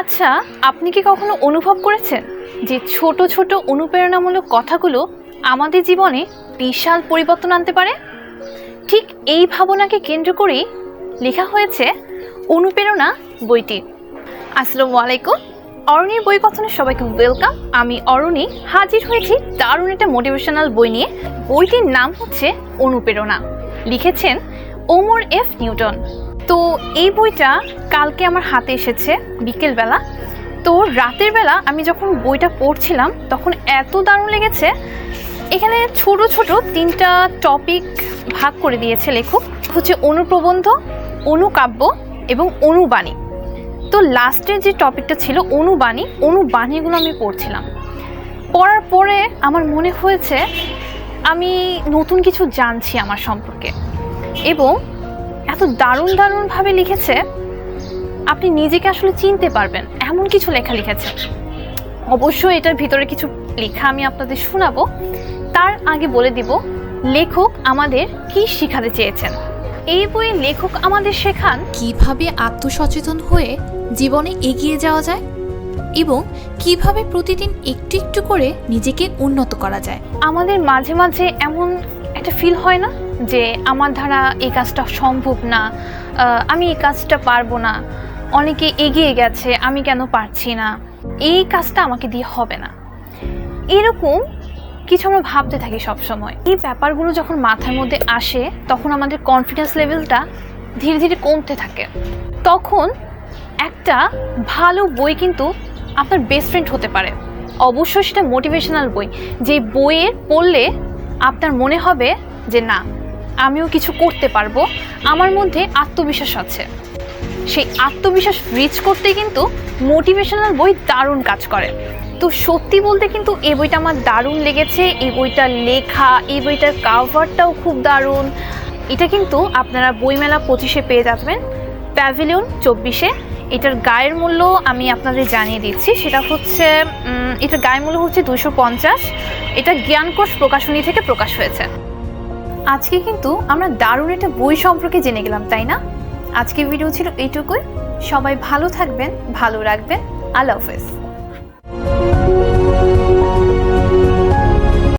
আচ্ছা আপনি কি কখনো অনুভব করেছেন যে ছোট ছোট অনুপ্রেরণামূলক কথাগুলো আমাদের জীবনে বিশাল পরিবর্তন আনতে পারে? ঠিক এই ভাবনাকে কেন্দ্র করেই লেখা হয়েছে অনুপ্রেরণা বইটি। আসসালামু আলাইকুম। অরণির বই কথনে সবাইকে ওয়েলকাম আমি অরণি, হাজির হয়েছি দারুণ একটা মোটিভেশনাল বই নিয়ে। বইটির নাম হচ্ছে অনুপ্রেরণা। লিখেছেন ওমর এফ নিউটন। তো এই বইটা কালকে আমার হাতে এসেছে বিকেলবেলা। তো রাতের বেলা আমি যখন বইটা পড়ছিলাম, তখন এত দারুণ লেগেছে। এখানে ছোট ছোট তিনটা টপিক ভাগ করে দিয়েছে লেখক। হচ্ছে অনুপ্রবন্ধ, অনুকাব্য এবং অনুবাণী। তো লাস্টের যে টপিকটা ছিল অনুবাণী, অনুবাণীগুলো আমি পড়ছিলাম। পড়ার পরে আমার মনে হয়েছে, আমি নতুন কিছু জানছি আমার সম্পর্কে। এবং এত দারুণ দারুণভাবে লিখেছে, আপনি নিজেকে আসলে চিনতে পারবেন। এমন কিছু লেখা লিখেছে। অবশ্যই এটার ভিতরে কিছু লেখা আমি আপনাদের শোনাবো। তার আগে বলে দিব, লেখক আমাদের কি শিখাতে চেয়েছেন? এই বইয়ে লেখক আমাদের শেখান কীভাবে আত্মসচেতন হয়ে জীবনে এগিয়ে যাওয়া যায় এবং কীভাবে প্রতিদিন একটু একটু করে নিজেকে উন্নত করা যায়। আমাদের মাঝে মাঝে এমন একটা ফিল হয় না যে আমার দ্বারা এই কাজটা সম্ভব না আমি এই কাজটা পারব না, অনেকে এগিয়ে গেছে, আমি কেন পারছি না? এই কাজটা আমাকে দিয়ে হবে না। এরকম কিছু আমরা ভাবতে থাকি সব সময় এই ব্যাপারগুলো যখন মাথার মধ্যে আসে, তখন আমাদের কনফিডেন্স লেভেলটা ধীরে ধীরে কমতে থাকে। তখন একটা ভালো বই কিন্তু আপনার বেস্ট ফ্রেন্ড হতে পারে। অবশ্যই সেটা মোটিভেশনাল বই। যে বইয়ের পড়লে আপনার মনে হবে যে না, আমিও কিছু করতে পারব। আমার মধ্যে আত্মবিশ্বাস আছে। সেই আত্মবিশ্বাস রিচ করতে কিন্তু মোটিভেশনাল বই দারুণ কাজ করে। তো সত্যি বলতে কিন্তু এই বইটা আমার দারুণ লেগেছে, এই বইটার লেখা, এই বইটার কাভারটাও খুব দারুণ। এটা কিন্তু আপনারা বইমেলা পঁচিশে পেয়ে যাবেন। প্যাভিলিয়ন চব্বিশে। এটার গায়ের মূল্য আমি আপনাদের জানিয়ে দিচ্ছি। সেটা হচ্ছে এটার গায়ের মূল্য হচ্ছে দুশো পঞ্চাশ। এটা জ্ঞানকোষ প্রকাশনী থেকে প্রকাশ হয়েছে। আজকে কিন্তু আমরা দারুণ একটা বই সম্পর্কে জেনে গেলাম, তাই না? আজকের ভিডিও ছিল এইটুকুই। সবাই ভালো থাকবেন, ভালো রাখবেন। আল্লাহ হাফেজ।